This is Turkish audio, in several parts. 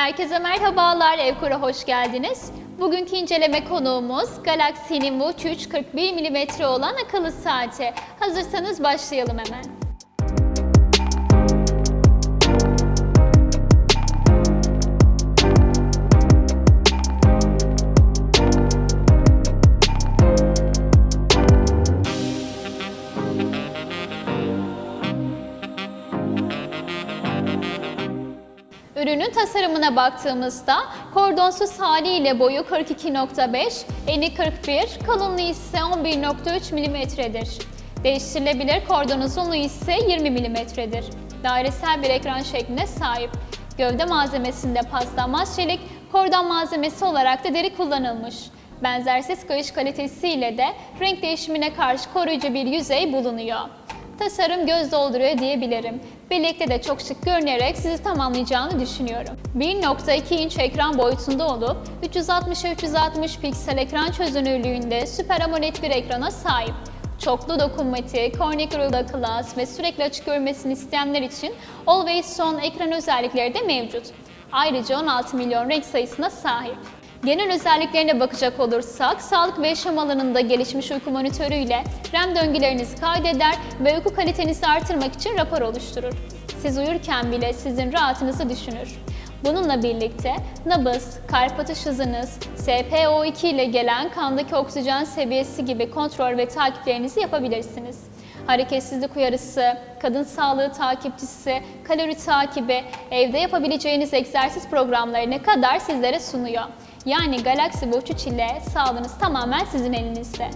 Herkese merhabalar, Evkur'a hoş geldiniz. Bugünkü inceleme konuğumuz Galaxy'nin Watch 3 41 mm olan akıllı saati. Hazırsanız başlayalım hemen. Ürünün tasarımına baktığımızda kordonsuz haliyle boyu 42.5, eni 41, kalınlığı ise 11.3 mm'dir. Değiştirilebilir kordon uzunluğu ise 20 mm'dir. Dairesel bir ekran şekline sahip. Gövde malzemesinde paslanmaz çelik, kordon malzemesi olarak da deri kullanılmış. Benzersiz kayış kalitesiyle de renk değişimine karşı koruyucu bir yüzey bulunuyor. Tasarım göz dolduruyor diyebilirim. Birlikte de çok şık görünerek sizi tamamlayacağını düşünüyorum. 1.2 inç ekran boyutunda olup 360'a 360 piksel ekran çözünürlüğünde Super AMOLED bir ekrana sahip. Çoklu dokunmatik, Corning Gorilla Glass ve sürekli açık görmesini isteyenler için Always On ekran özellikleri de mevcut. Ayrıca 16 milyon renk sayısına sahip. Genel özelliklerine bakacak olursak, sağlık ve yaşam alanında gelişmiş uyku monitörüyle REM döngülerinizi kaydeder ve uyku kalitenizi artırmak için rapor oluşturur. Siz uyurken bile sizin rahatınızı düşünür. Bununla birlikte nabız, kalp atış hızınız, SpO2 ile gelen kandaki oksijen seviyesi gibi kontrol ve takiplerinizi yapabilirsiniz. Hareketsizlik uyarısı, kadın sağlığı takipçisi, kalori takibi, evde yapabileceğiniz egzersiz programlarına kadar sizlere sunuyor. Yani Watch 3 ile sağlığınız tamamen sizin elinizde.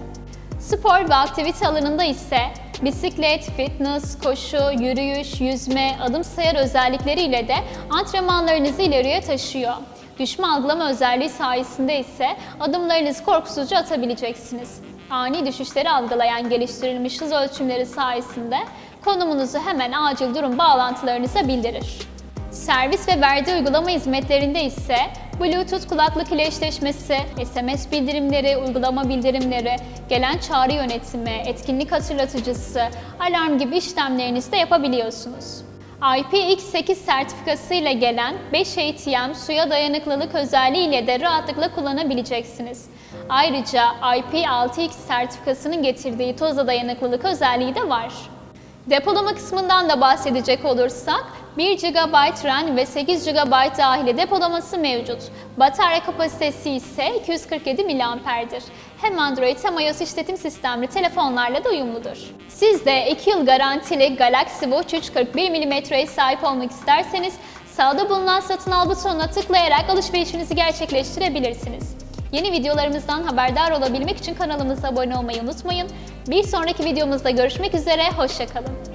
Spor ve aktivite alanında ise bisiklet, fitness, koşu, yürüyüş, yüzme, adım sayar özellikleriyle de antrenmanlarınızı ileriye taşıyor. Düşme algılama özelliği sayesinde ise adımlarınızı korkusuzca atabileceksiniz. Ani düşüşleri algılayan geliştirilmiş hız ölçümleri sayesinde konumunuzu hemen acil durum bağlantılarınıza bildirir. Servis ve verdiği uygulama hizmetlerinde ise Bluetooth kulaklık ile eşleşmesi, SMS bildirimleri, uygulama bildirimleri, gelen çağrı yönetimi, etkinlik hatırlatıcısı, alarm gibi işlemlerinizi de yapabiliyorsunuz. IPX8 sertifikası ile gelen 5 ATM suya dayanıklılık özelliğiyle de rahatlıkla kullanabileceksiniz. Ayrıca IP6X sertifikasının getirdiği toza dayanıklılık özelliği de var. Depolama kısmından da bahsedecek olursak 1 GB RAM ve 8 GB dahili depolaması mevcut. Batarya kapasitesi ise 247 mAh'dir. Hem Android hem iOS işletim sistemli telefonlarla da uyumludur. Siz de 2 yıl garantili Galaxy Watch 3 41 mm'ye sahip olmak isterseniz sağda bulunan satın al butonuna tıklayarak alışverişinizi gerçekleştirebilirsiniz. Yeni videolarımızdan haberdar olabilmek için kanalımıza abone olmayı unutmayın. Bir sonraki videomuzda görüşmek üzere, hoşçakalın.